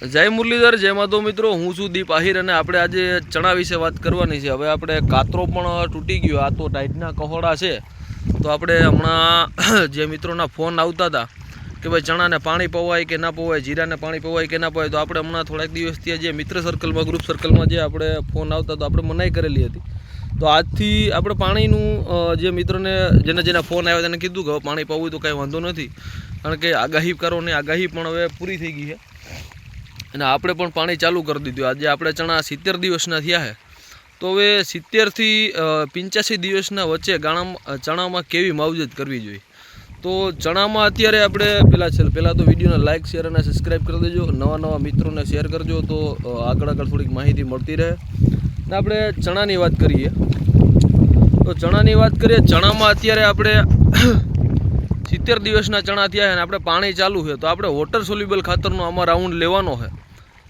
જય મુરલીધર, જય માધવ મિત્રો. હું છું દીપ આહિર અને આપણે આજે ચણા વિશે વાત કરવાની છે. હવે આપણે કાતરો પણ તૂટી ગયો. આ તો ટાઈટના કહોડા છે. તો આપણે હમણાં જે મિત્રોના ફોન આવતા હતા કે ભાઈ ચણાને પાણી પવાય કે ના પવાય, જીરાને પાણી પવાય કે ના પવાય, તો આપણે હમણાં થોડાક દિવસથી જે મિત્ર સર્કલમાં ગ્રુપ સર્કલમાં જે આપણે ફોન આવતા તો આપણે મનાઈ કરેલી હતી. તો આજથી આપણે પાણીનું જે મિત્રોને જેને જેના ફોન આવ્યા તેને કીધું કે પાણી પવું તો કાંઈ વાંધો નથી. કારણ કે આગાહી કરો ને આગાહી પણ હવે પૂરી થઈ ગઈ છે. અને આપણે પણ પાણી ચાલુ કરી દીધું. આજે આપણે ચણા સિત્તેર દિવસના થયા છે. તો હવે સિત્તેરથી પંચ્યાસી દિવસના વચ્ચે ગાણામાં ચણામાં કેવી માવજત કરવી જોઈએ? તો ચણામાં અત્યારે આપણે પહેલાં છે પહેલાં તો વિડીયોને લાઇક શેર અને સબસ્ક્રાઈબ કરી દેજો. નવા નવા મિત્રોને શેર કરજો તો આગળ આગળ થોડીક માહિતી મળતી રહે. ને આપણે ચણાની વાત કરીએ. તો ચણાની વાત કરીએ. ચણામાં અત્યારે આપણે સિત્તેર દિવસના ચણા થયા છે અને આપણે પાણી ચાલુ છે. તો આપણે વોટર સોલ્યુબલ ખાતરનો આમાં રાઉન્ડ લેવાનો છે.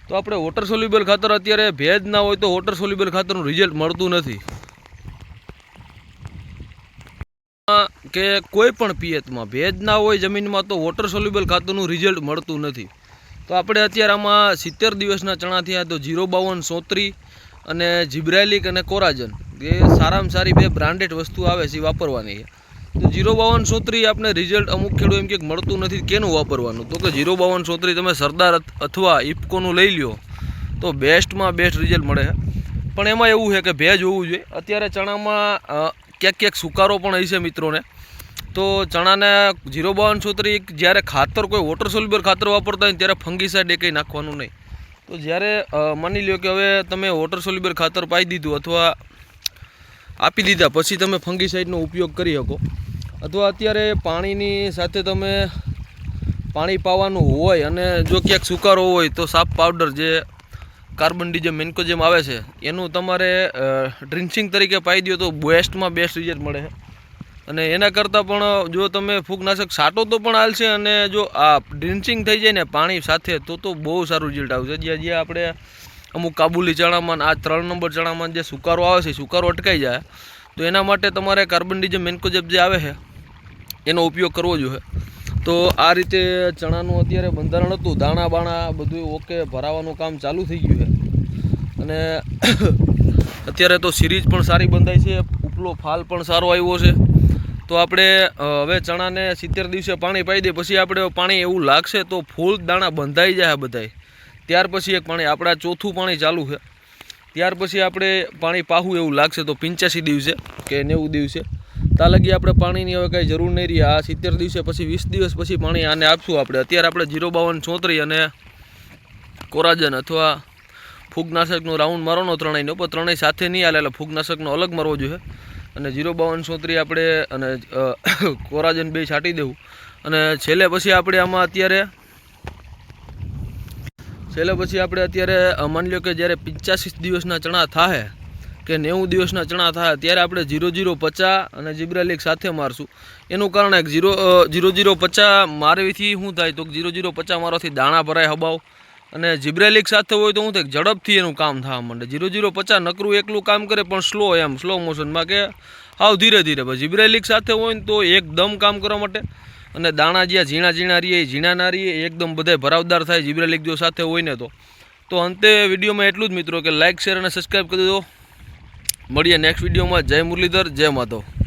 તો આપણે વોટર સોલ્યુબલ ખાતર અત્યારે ભેજ ના હોય તો વોટર સોલ્યુબલ ખાતરનું રિઝલ્ટ મળતું નથી. કે કોઈ પણ પિયતમાં ભેજ ના હોય જમીનમાં તો વોટર સોલ્યુબલ ખાતરનું રિઝલ્ટ મળતું નથી. તો આપણે અત્યારે આમાં સિત્તેર દિવસના ચણા થયા તો જીરો બાવન સોત્રી અને જીબ્રાઇલિક અને કોરાજન. એ સારામાં સારી બે બ્રાન્ડેડ વસ્તુ આવે છે વાપરવાની તો જીરો બાવન સોત્રી આપને રિઝલ્ટ અમુક ખેડૂત એમ કે મળતું નથી, કેનું વાપરવાનું? તો કે જીરો બાવન સોત્રી તમે સરદાર અથવા ઇફકોનું લઈ લ્યો, તો બેસ્ટમાં બેસ્ટ રિઝલ્ટ મળે છે. પણ એમાં એવું છે કે ભેજ હોવું જોઈએ. અત્યારે ચણામાં ક્યાંક ક્યાંક સુકારો પણ હશે મિત્રોને. તો ચણાને જીરો બાવન સોત્રી જ્યારે ખાતર કોઈ વોટર સોલ્યુબર ખાતર વાપરતા હોય ત્યારે ફંગીસાઇડ એ કંઈ નાખવાનું નહીં. તો જ્યારે માની લ્યો કે હવે તમે વોટર સોલ્યુબર ખાતર પાઈ દીધું અથવા આપી દીધા, પછી તમે ફંગીસાઇડનો ઉપયોગ કરી શકો. અથવા અત્યારે પાણીની સાથે તમે પાણી પાવાનું હોય અને જો ક્યાંક સુકારો હોય તો સાફ પાવડર જે કાર્બન ડીજે મેન્કોજેમ આવે છે, એનું તમારે ડ્રિન્સિંગ તરીકે પાઈ દો તો બેસ્ટમાં બેસ્ટ રિઝલ્ટ મળે. અને એના કરતાં પણ જો તમે ફૂગનાશક છાંટો તો પણ હાલશે અને જો આ ડ્રિન્ચિંગ થઈ જાય ને પાણી સાથે તો તો બહુ સારું રિઝલ્ટ આવશે. જ્યાં જ્યાં આપણે અમુક કાબુલી ચણામાં, આ ત્રણ નંબર ચણામાં જે સુકારો આવે છે, સુકારો અટકાઈ જાય, તો એના માટે તમારે કાર્બન ડીજે મેન્કોજેબ જે આવે છે એનો ઉપયોગ કરવો જોઈએ તો આ રીતે ચણાનું અત્યારે બંધારણ હતું, દાણા બાણા બધું ઓકે ભરાવાનું કામ ચાલુ થઈ ગયું છે. અને અત્યારે તો સિરીઝ પણ સારી બંધાઈ છે, ઉપલો ફાલ પણ સારો આવ્યો છે. તો આપણે હવે ચણાને સિત્તેર દિવસે પાણી પાઈ દઈએ પછી આપણે પાણી એવું લાગશે તો ફૂલ દાણા બંધાઈ જાય બધાય. ત્યાર પછી એક પાણી, આપણા ચોથું પાણી ચાલુ છે. ત્યાર પછી આપણે પાણી પાહું એવું લાગશે તો પંચ્યાસી દિવસે કે નેવું દિવસે. ત્યાં લગી આપણે પાણીની હવે કાંઈ જરૂર નહીં રહી. આ સિત્તેર દિવસે પછી વીસ દિવસ પછી પાણી આને આપશું આપણે. અત્યારે આપણે જીરો બાવન ચોત્રી અને કોરાજન અથવા ફૂગનાશકનો રાઉન્ડ મારવાનો ત્રણેયનો પણ ત્રણેય સાથે નહીં હાલે, એટલે ફૂગનાશકનો અલગ મારવો જોઈએ. અને જીરો બાવન ચોત્રી આપણે, અને કોરાજન બે છાંટી દેવું. અને છેલ્લે પછી આપણે આમાં અત્યારે, છેલ્લે પછી આપણે અત્યારે માની લો કે જ્યારે પંચ્યાસી દિવસના ચણા થાય કે નેવું દિવસના ચણા થાય ત્યારે આપણે જીરો જીરો પચાસ અને જીબ્રાલિક સાથે મારશું. એનું કારણ એક જીરો જીરો જીરો પચાસ મારવીથી શું થાય? તો જીરો જીરો પચાસ મારવાથી દાણા ભરાય હબાવ. અને જીબ્રાલિક સાથે હોય તો હું થાય? ઝડપથી એનું કામ થવા માંડે. જીરો જીરો પચાસ નકરું એકલું કામ કરે પણ સ્લો એમ, સ્લો મોશનમાં કે હાવ ધીરે ધીરે. ભાઈ જીબ્રાલિક સાથે હોય ને તો એકદમ કામ કરવા માટે. અને દાણા જ્યાં ઝીણા ઝીણા રહીએ, ઝીણા ના રહીએ, એકદમ બધાય ભરાવદાર થાય જીબ્રેલિક જો સાથે હોય ને તો. તો અંતે વિડીયોમાં એટલું જ મિત્રો, કે લાઇક શેર અને સબસ્ક્રાઈબ કરી દો મળીએ નેક્સ્ટ વિડીયોમાં જય મુરલીધર જય માધવ.